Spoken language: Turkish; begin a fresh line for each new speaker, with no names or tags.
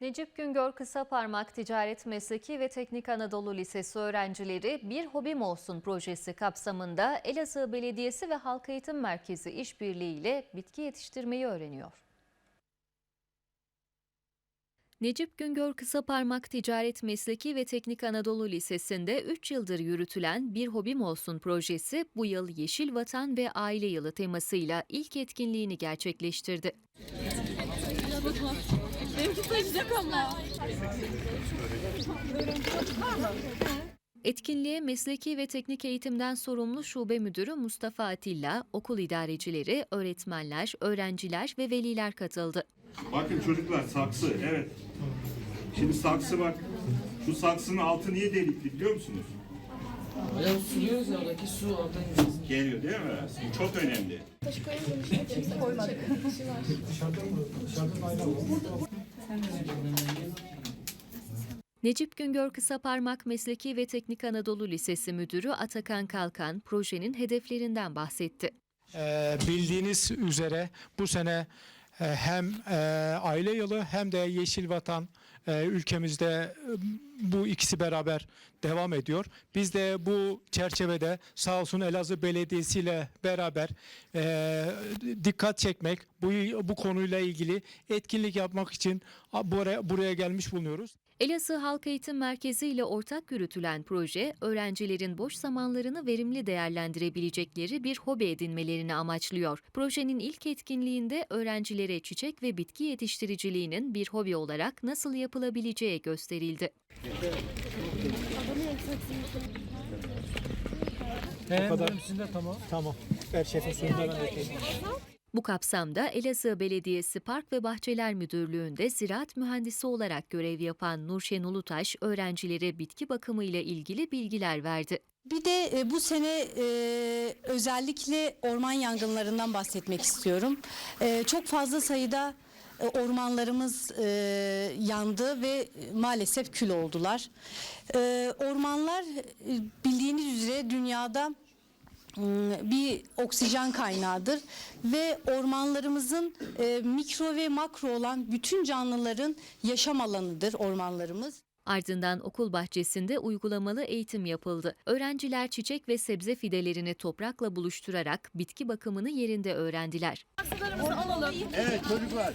Necip Güngör Kısaparmak Ticaret Mesleki ve Teknik Anadolu Lisesi öğrencileri Bir Hobim Olsun projesi kapsamında Elazığ Belediyesi ve Halk Eğitim Merkezi işbirliğiyle bitki yetiştirmeyi öğreniyor. Necip Güngör Kısaparmak Ticaret Mesleki ve Teknik Anadolu Lisesi'nde 3 yıldır yürütülen Bir Hobim Olsun projesi bu yıl Yeşil Vatan ve Aile Yılı temasıyla ilk etkinliğini gerçekleştirdi.
Benimki taşıyacak ama.
Etkinliğe Mesleki ve Teknik Eğitimden sorumlu Şube Müdürü Mustafa Atilla, okul idarecileri, öğretmenler, öğrenciler ve veliler katıldı.
Bakın çocuklar saksı evet. Şimdi saksı bak. Şu saksının altı niye delikli biliyor musunuz?
Hocam suluyoruz ya oradaki su oradan.
Geliyor değil mi? Bu çok önemli.
Necip Güngör Kısaparmak Mesleki ve Teknik Anadolu Lisesi Müdürü Atakan Kalkan projenin hedeflerinden bahsetti.
Ee, bildiğiniz üzere bu sene e, hem e, aile yılı hem de yeşil vatan e, ülkemizde e, bu ikisi beraber devam ediyor. Biz de bu çerçevede sağ olsun Elazığ Belediyesi ile beraber e, dikkat çekmek, bu bu konuyla ilgili etkinlik yapmak için buraya buraya gelmiş bulunuyoruz.
Elazığ Halk Eğitim Merkezi ile ortak yürütülen proje, öğrencilerin boş zamanlarını verimli değerlendirebilecekleri bir hobi edinmelerini amaçlıyor. Projenin ilk etkinliğinde öğrencilere çiçek ve bitki yetiştiriciliğinin bir hobi olarak nasıl yapılabileceği gösterildi.
tamam. Tamam. Ver şefin suyunu da ben dökeyim.
Bu kapsamda Elazığ Belediyesi Park ve Bahçeler Müdürlüğü'nde ziraat mühendisi olarak görev yapan Nurşen Ulutaş öğrencilere bitki bakımı ile ilgili bilgiler verdi.
Bir de e, bu sene e, özellikle orman yangınlarından bahsetmek istiyorum. E, çok fazla sayıda e, ormanlarımız e, yandı ve maalesef kül oldular. E, ormanlar e, bildiğiniz üzere dünyada bir oksijen kaynağıdır ve ormanlarımızın e, mikro ve makro olan bütün canlıların yaşam alanıdır ormanlarımız.
Ardından okul bahçesinde uygulamalı eğitim yapıldı. Öğrenciler çiçek ve sebze fidelerini toprakla buluşturarak bitki bakımını yerinde öğrendiler.
Alalım.
Evet çocuklar.